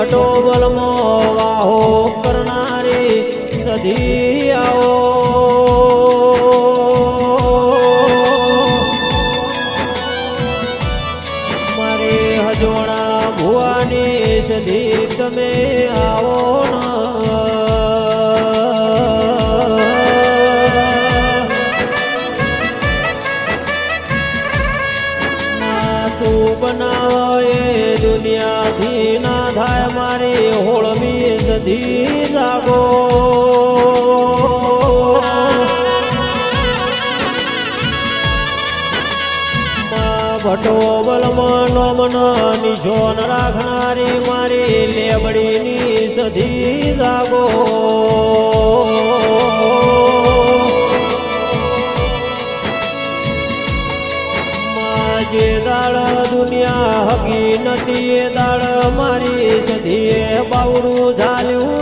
ભટો બલમો વાહો કરનારી સધી આવો મારે હજોણા ભુવાની સધી તમે આવો ના. સધી જાગો ભટો બલમાં નોમન નિશોન રાખનારી મારી લેબડીની સધી જાગો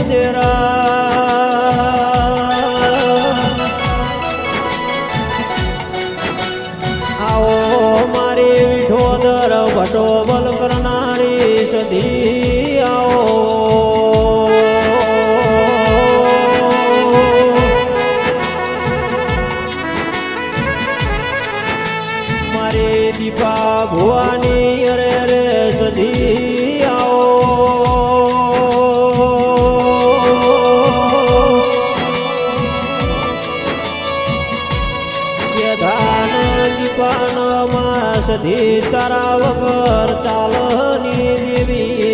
será. સધી તારા વગર ચાલની દેવી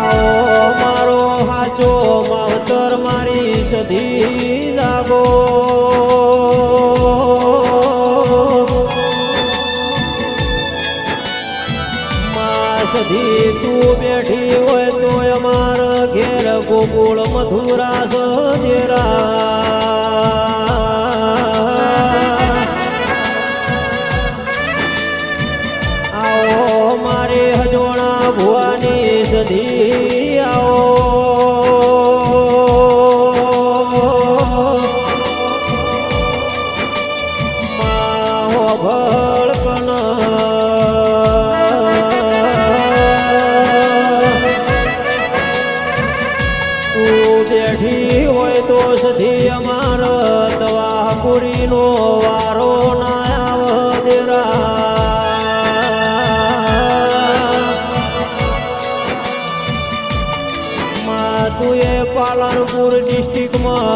આવો મારો હાચો માવતર મારી સધી લાગો સધી તું બેઠી હોય તો અમાર ઘેર ગોકુળ મથુરા સજરા. સધી આવો. માહો હોય તો સધી અમાર દવા પૂરીનો વારો ના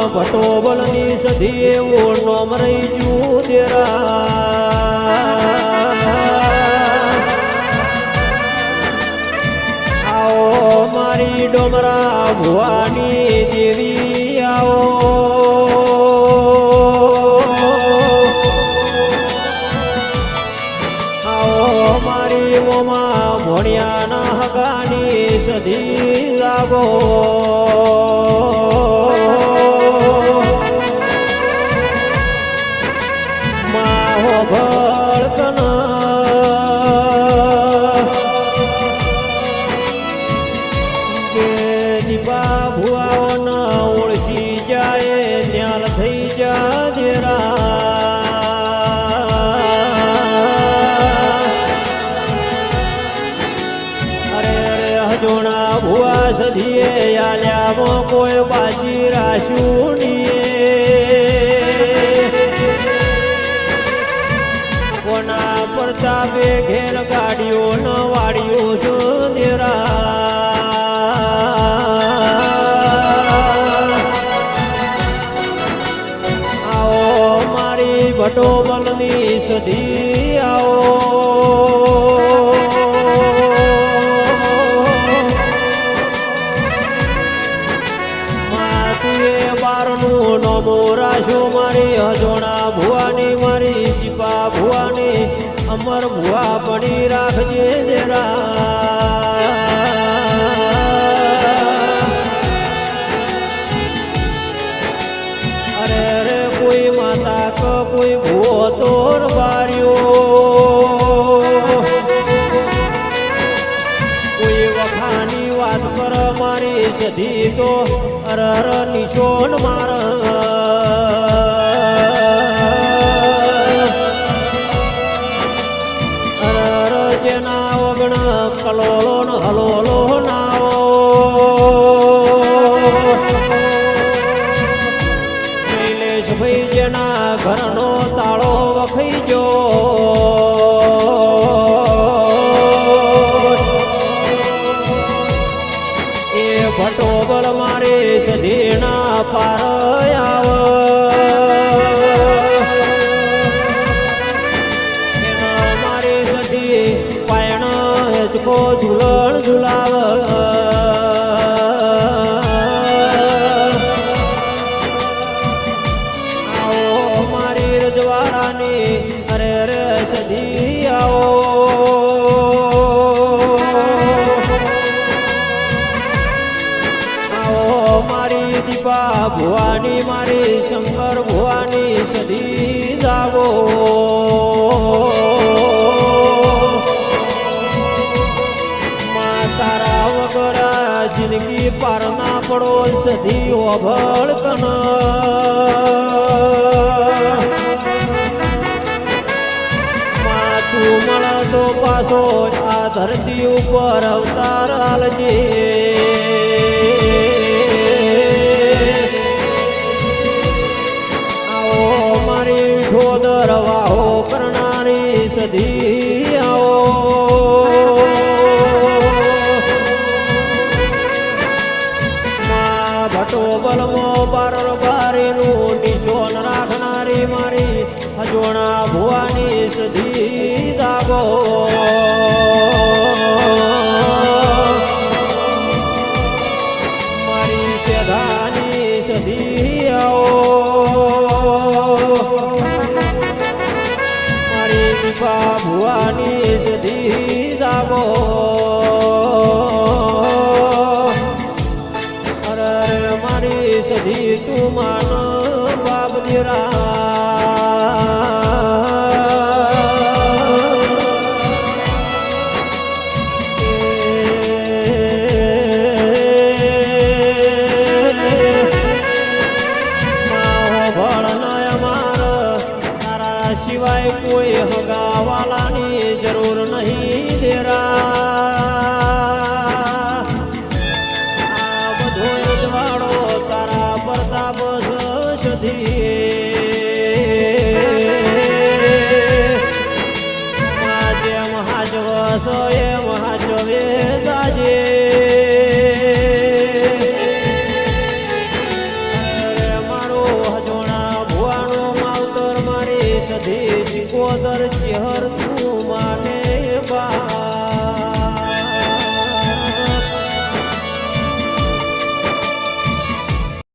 ભટોબલની સધી એવું નોમ રહી જુ દેરા આવો મારી ડોમરા ભુવાની દેવી, આવો. મોમાં ભણ્યાના હગાની સધી લાગો. બલની સધી આવો. બારનું નમો રાશો મારી હજોણા ભુવાની, મારી દીપા ભુવાની. અમર ભુવા પડી રાખજે દેરા સધી તો અરર નિશોન માર. અરર જેના ઓગણ કલોલો હલોલો નાવો શૈલેષભાઈ જેના ઘરનો તાળો વખઈ ગયો. રજવાડાની અરે રે સધિયાઓ. આવો મારી દીપા ભુવાની, મારી શંકર ભુવાની સધી જાવો તારા વગર જિંદગી પાર ના પડો સધી ઓભળ કના મળતો પાછો આ ધરતી ઉપર અવતાર હાલજે આવો મારી ઠોદર વાહો કરનારી સધી. ગોદર ચેહર તું